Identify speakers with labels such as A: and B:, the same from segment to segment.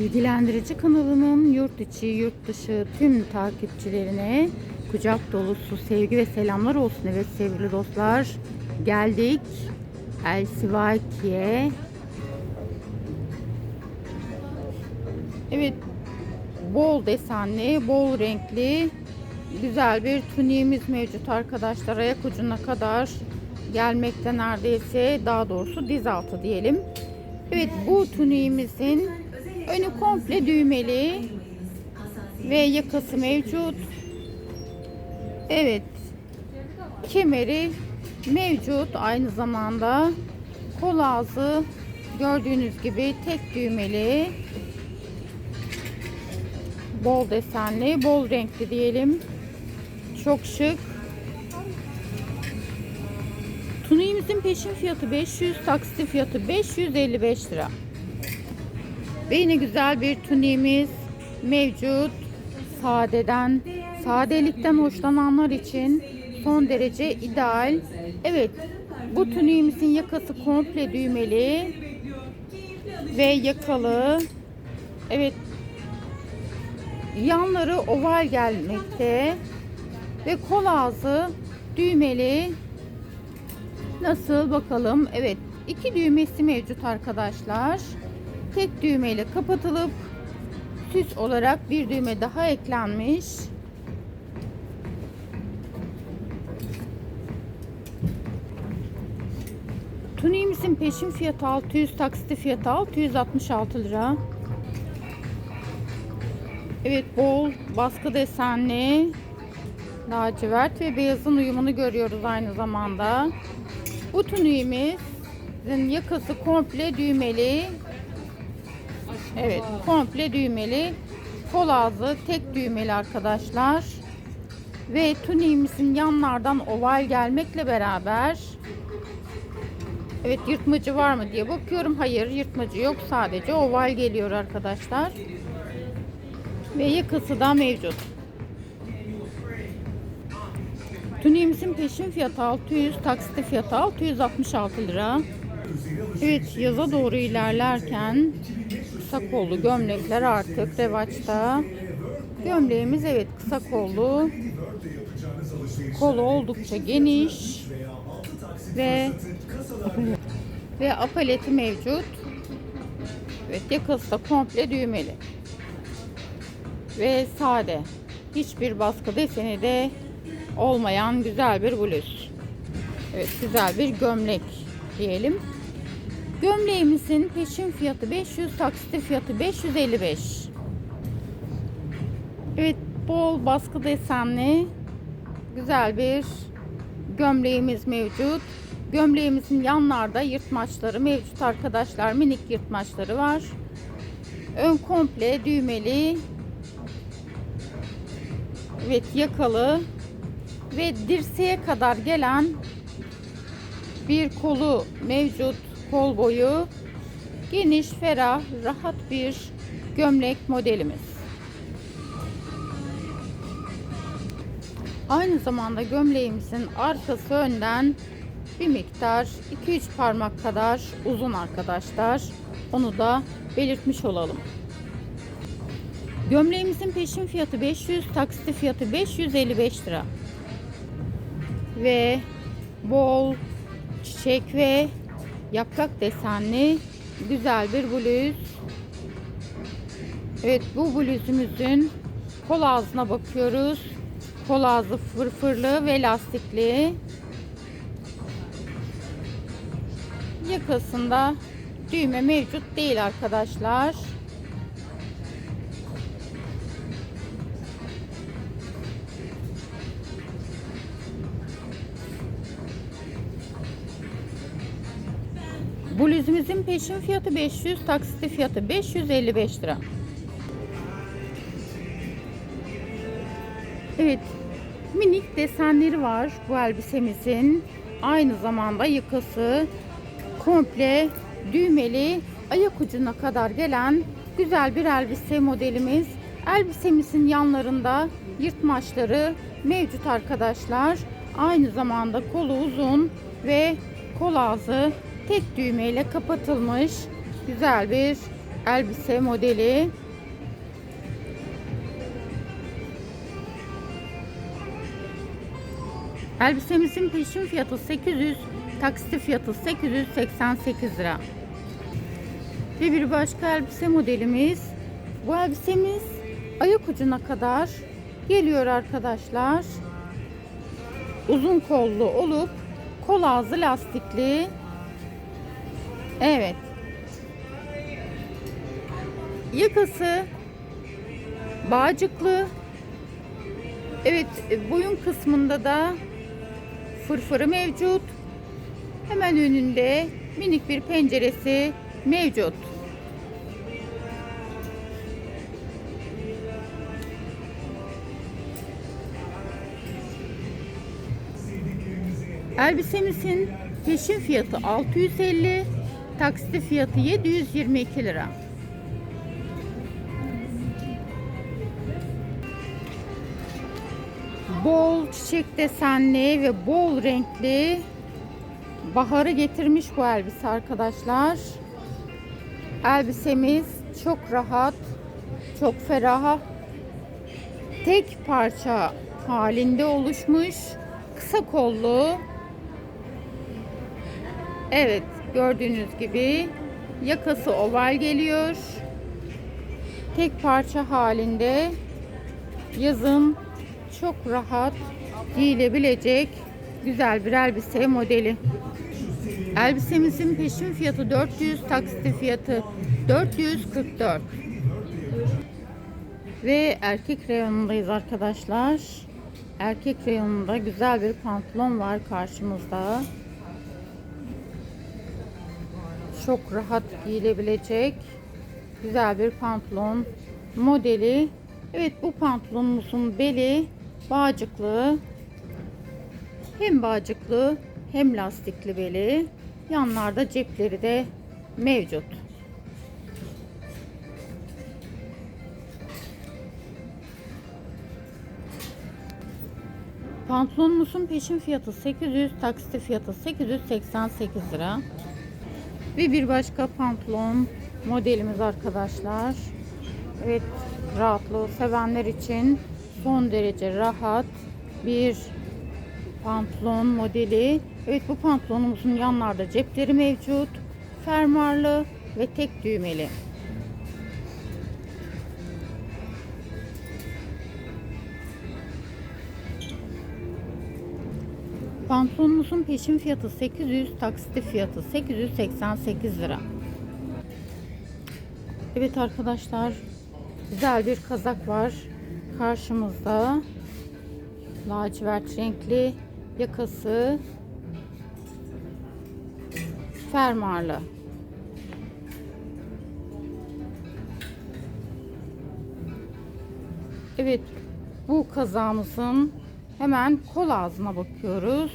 A: Bilgilendirici kanalının yurt içi, yurt dışı tüm takipçilerine kucak dolusu sevgi ve selamlar olsun. Evet sevgili dostlar geldik El Sivaki'ye. Evet bol desenli, bol renkli güzel bir tuniğimiz mevcut arkadaşlar. Ayak ucuna kadar gelmekte neredeyse daha doğrusu diz altı diyelim. Evet bu tuniğimizin önü komple düğmeli ve yakası mevcut. Evet kemeri mevcut aynı zamanda kol ağzı gördüğünüz gibi tek düğmeli bol desenli bol renkli diyelim çok şık Tuniğimizin peşin fiyatı 500, taksitli fiyatı 555 lira. Ve yine güzel bir tuniğimiz mevcut. Sadeden, sadelikten hoşlananlar için son derece ideal. Evet, bu tuniğimizin yakası komple düğmeli ve yakalı. Evet, yanları oval gelmekte ve kol ağzı düğmeli Nasıl bakalım? Evet. iki düğmesi mevcut arkadaşlar. Tek düğmeyle kapatılıp süs olarak bir düğme daha eklenmiş. Tuniğimizin peşin fiyatı 600, taksitli fiyatı 666 lira. Evet bol baskı desenli lacivert ve beyazın uyumunu görüyoruz aynı zamanda. Bu tuniğimizin yakası komple düğmeli. Evet komple düğmeli. Kol ağzı tek düğmeli arkadaşlar. Ve tuniğimizin yanlardan oval gelmekle beraber Evet yırtmacı var mı diye bakıyorum. Hayır yırtmacı yok. Sadece oval geliyor arkadaşlar. Ve yakası da mevcut. Tuniğimizin peşin fiyatı 600, taksitli fiyatı 666 lira. Evet yaza doğru ilerlerken kısa kollu gömlekler artık revaçta. Gömleğimiz evet kısa kollu. Kolu oldukça geniş ve ve apaleti mevcut. Evet yakası da komple düğmeli. Ve sade. Hiçbir baskı deseni de olmayan güzel bir bluz. Evet güzel bir gömlek diyelim. Gömleğimizin peşin fiyatı 500, taksitli fiyatı 555. Evet bol baskı desenli güzel bir gömleğimiz mevcut. Gömleğimizin yanlarda yırtmaçları mevcut arkadaşlar. Minik yırtmaçları var. Ön komple düğmeli. Evet yakalı ve dirseğe kadar gelen bir kolu mevcut kol boyu geniş ferah rahat bir gömlek modelimiz. Aynı zamanda gömleğimizin arkası önden bir miktar 2-3 parmak kadar uzun arkadaşlar. Onu da belirtmiş olalım. Gömleğimizin peşin fiyatı 500, taksitli fiyatı 555 lira ve bol çiçek ve yaprak desenli güzel bir bluz. Evet bu bluzumuzun kol ağzına bakıyoruz. Kol ağzı fırfırlı ve lastikli. Yakasında düğme mevcut değil arkadaşlar. Bluzumuzun peşin fiyatı 500, taksitli fiyatı 555 lira. Evet, minik desenleri var bu elbisemizin. Aynı zamanda yakası komple düğmeli ayak ucuna kadar gelen güzel bir elbise modelimiz. Elbisemizin yanlarında yırtmaçları mevcut arkadaşlar. Aynı zamanda kolu uzun ve kol ağzı tek düğmeyle kapatılmış güzel bir elbise modeli. Elbisemizin peşin fiyatı 800, taksitli fiyatı 888 lira. Ve bir başka elbise modelimiz. Bu elbisemiz ayak ucuna kadar geliyor arkadaşlar. Uzun kollu olup kol ağzı lastikli. Evet. Yakası bağcıklı. Evet, boyun kısmında da fırfırı mevcut. Hemen önünde minik bir penceresi mevcut. Elbisemizin peşin fiyatı 650, taksitli fiyatı 722 lira. Bol çiçek desenli ve bol renkli baharı getirmiş bu elbise arkadaşlar. Elbisemiz çok rahat, çok ferah. Tek parça halinde oluşmuş. Kısa kollu. Evet, gördüğünüz gibi yakası oval geliyor. Tek parça halinde yazın çok rahat giyilebilecek güzel bir elbise modeli. Elbisemizin peşin fiyatı 400, taksitli fiyatı 444. Ve erkek reyonundayız arkadaşlar. Erkek reyonunda güzel bir pantolon var karşımızda. Çok rahat giyilebilecek güzel bir pantolon modeli. Evet bu pantolonumuzun beli bağcıklı. Hem bağcıklı hem lastikli beli. Yanlarda cepleri de mevcut. Pantolonumuzun peşin fiyatı 800, taksitli fiyatı 888 lira. Ve bir başka pantolon modelimiz arkadaşlar. Evet, rahatlığı sevenler için son derece rahat bir pantolon modeli. Evet bu pantolonumuzun yanlarda cepleri mevcut. Fermuarlı ve tek düğmeli. Pantolonumuzun peşin fiyatı 800, taksitli fiyatı 888 lira. Evet arkadaşlar, güzel bir kazak var karşımızda. Lacivert renkli yakası fermuarlı. Evet, bu kazağımızın hemen kol ağzına bakıyoruz.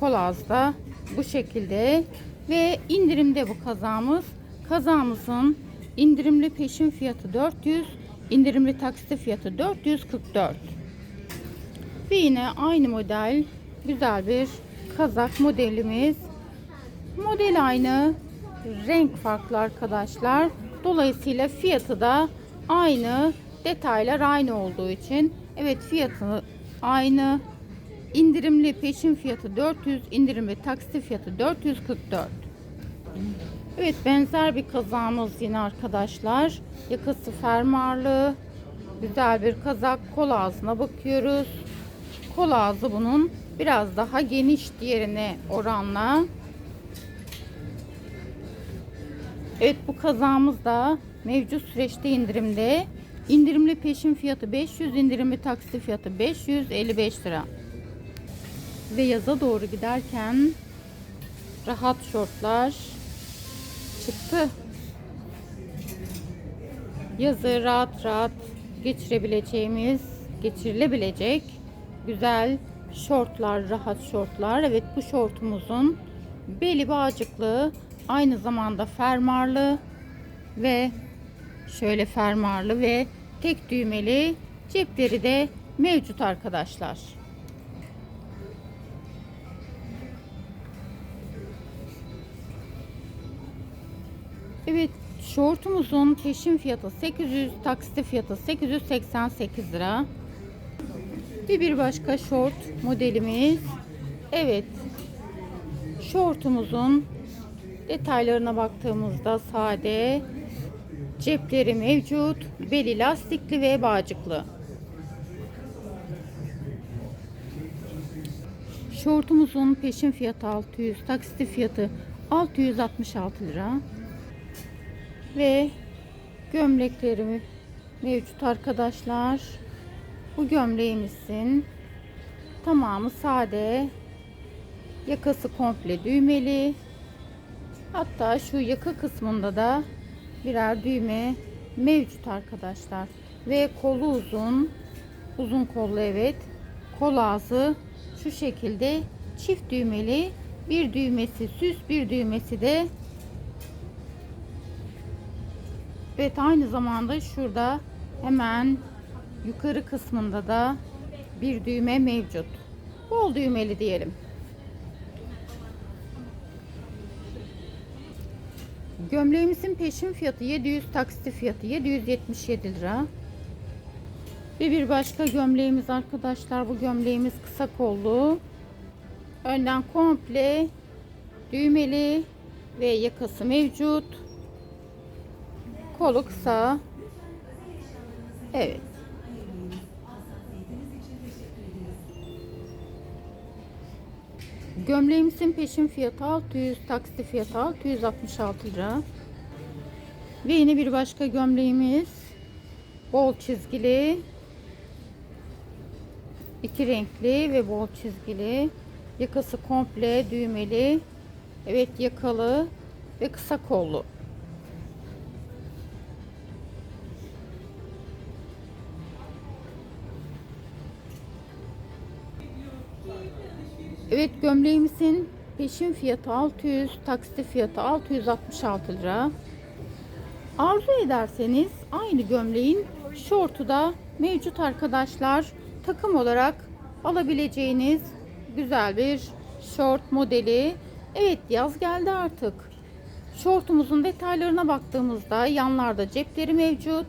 A: Kol ağızda bu şekilde ve indirimde bu kazağımız. Kazağımızın indirimli peşin fiyatı 400, indirimli taksitli fiyatı 444. Ve yine aynı model güzel bir kazak modelimiz. Model aynı, renk farklı arkadaşlar. Dolayısıyla fiyatı da aynı, detaylar aynı olduğu için evet fiyatı aynı. İndirimli peşin fiyatı 400, indirimli taksi fiyatı 444. Evet benzer bir kazağımız yine arkadaşlar. Yakası fermuarlı. Güzel bir kazak. Kol ağzına bakıyoruz. Kol ağzı bunun biraz daha geniş diğerine oranla. Evet bu kazağımız da mevcut süreçte indirimde. İndirimli peşin fiyatı 500, indirimli taksi fiyatı 555 lira. Ve yaza doğru giderken rahat şortlar çıktı. Yazı rahat rahat geçirebileceğimiz, geçirilebilecek güzel şortlar, rahat şortlar. Evet bu şortumuzun beli bağcıklı, aynı zamanda fermuarlı ve şöyle fermuarlı ve tek düğmeli cepleri de mevcut arkadaşlar. Evet Şortumuzun peşin fiyatı 800, taksitli fiyatı 888 lira. Bir bir başka şort modelimiz. Evet. Şortumuzun detaylarına baktığımızda sade cepleri mevcut. Beli lastikli ve bağcıklı. Şortumuzun peşin fiyatı 600, taksitli fiyatı 666 lira. Ve gömleklerimi mevcut arkadaşlar. Bu gömleğimizin tamamı sade. Yakası komple düğmeli. Hatta şu yaka kısmında da birer düğme mevcut arkadaşlar. Ve kolu uzun. Uzun kollu evet. Kol ağzı şu şekilde çift düğmeli. Bir düğmesi süs, bir düğmesi de Evet aynı zamanda şurada hemen yukarı kısmında da bir düğme mevcut. Bol düğmeli diyelim. Gömleğimizin peşin fiyatı 700, taksitli fiyatı 777 lira. Ve bir başka gömleğimiz arkadaşlar. Bu gömleğimiz kısa kollu. Önden komple düğmeli ve yakası mevcut. Kolu kısa. Evet. Gömleğimizin peşin fiyatı 600, taksitli fiyatı 666 lira. Ve yine bir başka gömleğimiz bol çizgili, iki renkli ve bol çizgili. Yakası komple düğmeli. Evet yakalı ve kısa kollu. Evet gömleğimizin peşin fiyatı 600, taksitli fiyatı 666 lira. Arzu ederseniz aynı gömleğin şortu da mevcut arkadaşlar. Takım olarak alabileceğiniz güzel bir şort modeli. Evet yaz geldi artık. Şortumuzun detaylarına baktığımızda yanlarda cepleri mevcut.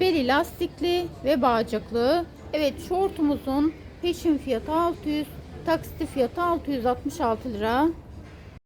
A: Beli lastikli ve bağcıklı. Evet şortumuzun peşin fiyatı 600, taksitli fiyatı 666 lira.